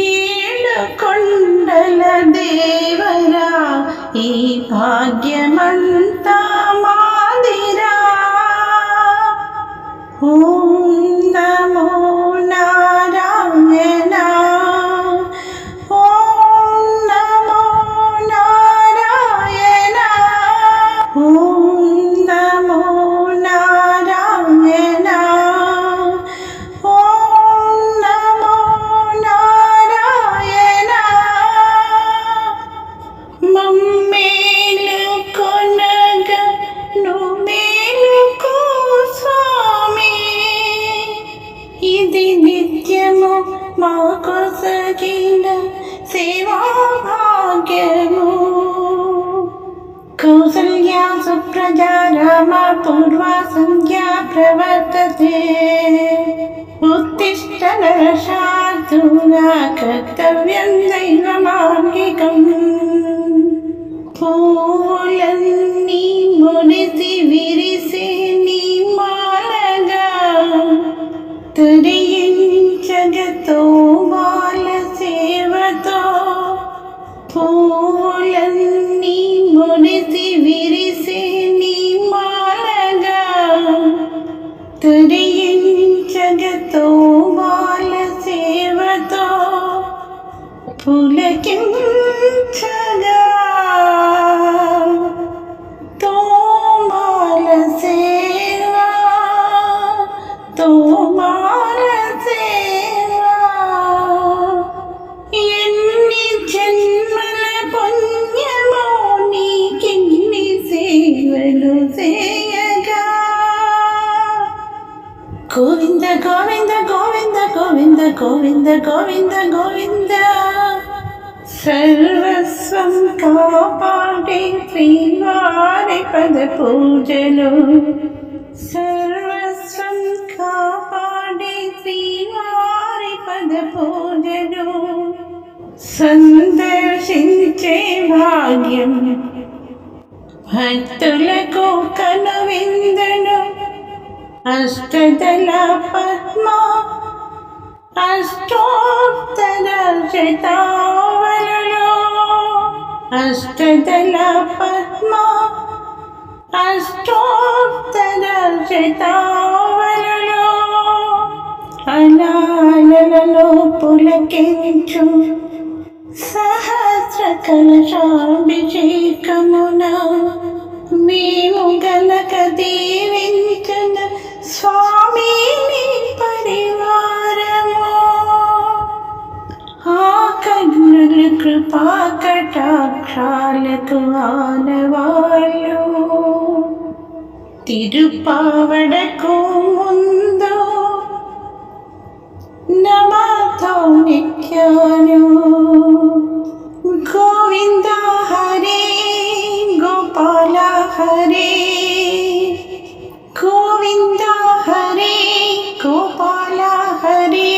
ఏడు కొండల దేవరా ఈ భాగ్యమంతా మాదిరా ఓం సుప్రజా రామ పూర్వా సంధ్యా ప్రవర్తతే ఉత్తిష్ట నరశార్దూలా కర్తవ్యం దైవమార్గికం పూలన్నీ మురిసి విరిసి నీ మాలగా తరించగతో మాల సేవతో పూలన్నీ మురిసి విరిసి കളിക്കുന്നതാ തോമാല സേവ തോമാല സേവ എന്നി ജന്മല പുണ്യമോ നീ കിന്നി സേവലു സേയക ഗോവിന്ദ ഗോവിന്ദ ഗോവിന്ദ ഗോവിന്ദ ഗോവിന്ദ ഗോവിന്ദ ഗോവിന്ദ సర్వస్వం కాపాడే శ్రీవారి పద పూజలు. సర్వస్వం కాపాడే శ్రీవారి పద పూజలు. సందర్శించే భాగ్యం. భక్తులకు కనువిందను. అష్టదళ పద్మ అష్టోత్తర శతా అష్టదళ పద్మ అష్టోత్తర శతావలలో అనాలలో పులకించు തിരുപ്പാവടക്കോന്തോ നമാതോമിക്കാനോ ഗോവിന്ദ ഹരേ ഗോപാല ഹരേ. ഗോവിന്ദ ഹരേ ഗോപാല ഹരേ.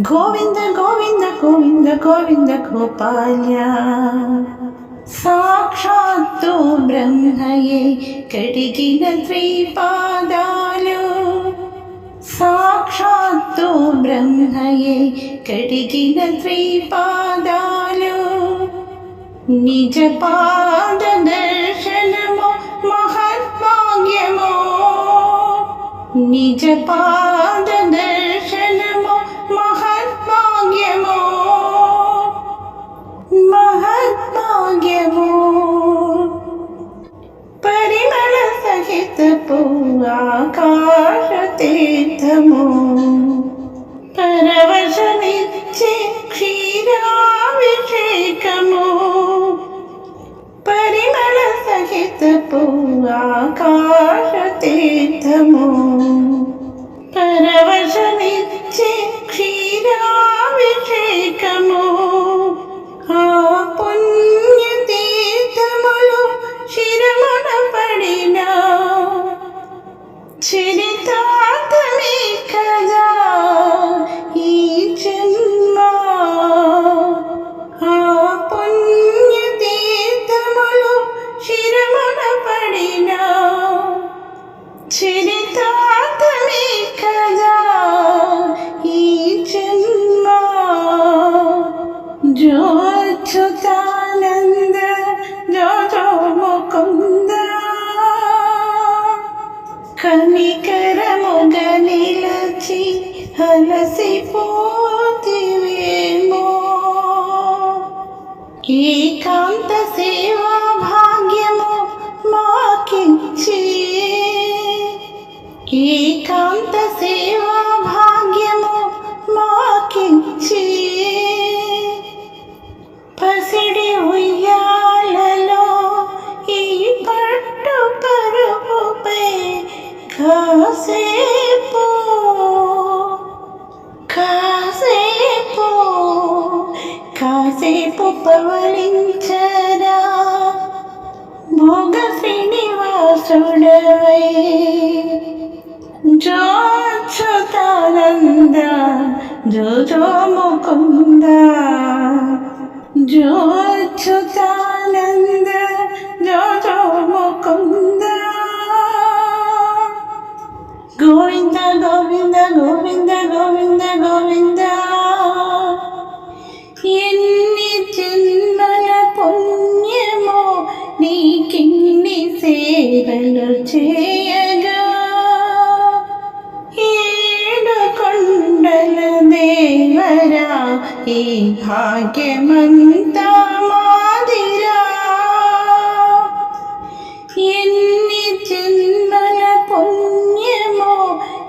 ഗോവിന്ദ ഗോവിന്ദ ഗോവിന്ദ ഗോവിന്ദ ഗോപാല. సాక్షాత్తు బ్రహ్మయే కడిగిన శ్రీపాదాలు సాక్షాత్తు బ్రహ్మయే కడిగిన శ్రీపాదాలు నిజ పాద దర్శనము మహద్భాగ్యము నిజ పాద దర్శనము ക്ഷീരമോ പരവശമിച്ച് ക്ഷീരാഭിഷേകമോ പരിമള സഹിത പൂവാകാശ തീർത്ഥമോ పోతివేమో ఏకాంత సేవా భాగ్యము మాకిచ్చి ఏకాంత సేవా భాగ్యము మాకిచ్చి పసిడి ఉయ్యాలలో ఈ పట్టు పరుపుపై కాసే சுடரை ஜோச்சுதானந்த ஜோ ஜோ முகுந்த ஜோச்சு ഈ ഭാഗ്യമന്ത മാതിര എന്നി ജന്മല പുണ്യമോ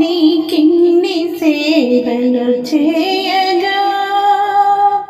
നീ കിണ്ണി സേവന ചെയ്യ